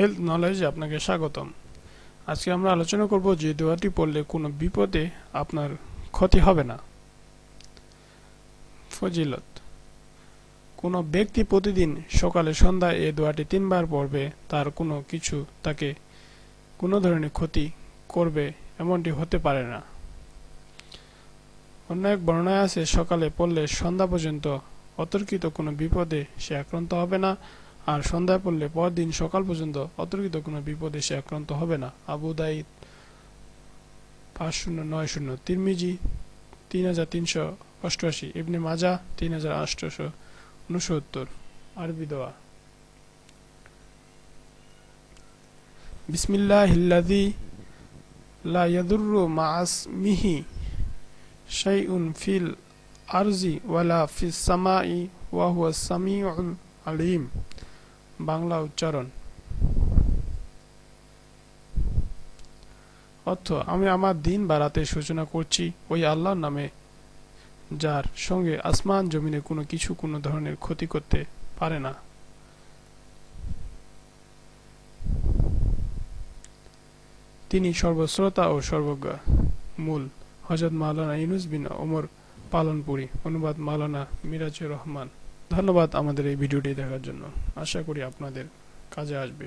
Health নলেজে আপনাকে স্বাগতম। আজকে আমরা আলোচনা করব যে দোয়াটি পড়লে কোনো বিপদে আপনার ক্ষতি হবে না। ফজিলত। কোনো ব্যক্তি প্রতিদিন সকালে সন্ধ্যায় এই দোয়াটি তিনবার পড়বে, তার কোনো কিছু তাকে কোনো ধরনের ক্ষতি করবে এমনটি হতে পারে না। অন্য এক বর্ণায় আছে, সকালে পড়লে সন্ধ্যা পর্যন্ত অতর্কিত কোনো বিপদে সে আক্রান্ত হবে না। আর সন্ধ্যায় পড়লে পরদিন সকাল পর্যন্ত অতর্কিত কোনো বিপদে সে আক্রান্ত হবে না। আবু দাইদ পাঁচ শূন্য, নয় শূন্য, তিরমিজি তিন হাজার তিনশো অষ্টআশি, ইবনে মাজা তিন হাজার আটশোশো উনসত্তর। আরবি দোয়া। বিসমিল্লাহ হিল্লাদি লা ইয়াদুররু মাআসমিহি শাইউন ফিল আরজি ওয়ালা ফিস সামাই ওয়া হুয়া আলিম। বাংলা উচ্চারণ। অর্থ, আমি আমার দিন বা রাতের সূচনা করছি, ওই আল্লাহর নামে, যার সঙ্গে আসমান জমিনে কোনো কিছু কোনো ধরনের ক্ষতি করতে পারে না। তিনি সর্বশ্রোতা ও সর্বজ্ঞ। মূল হজরত মাওলানা ইউনুস বিন ওমর পালনপুরি, অনুবাদ মাওলানা মিরাজুর রহমান। ধন্যবাদ আমাদের এই ভিডিওটি দেখার জন্য। আশা করি আপনাদের কাজে আসবে।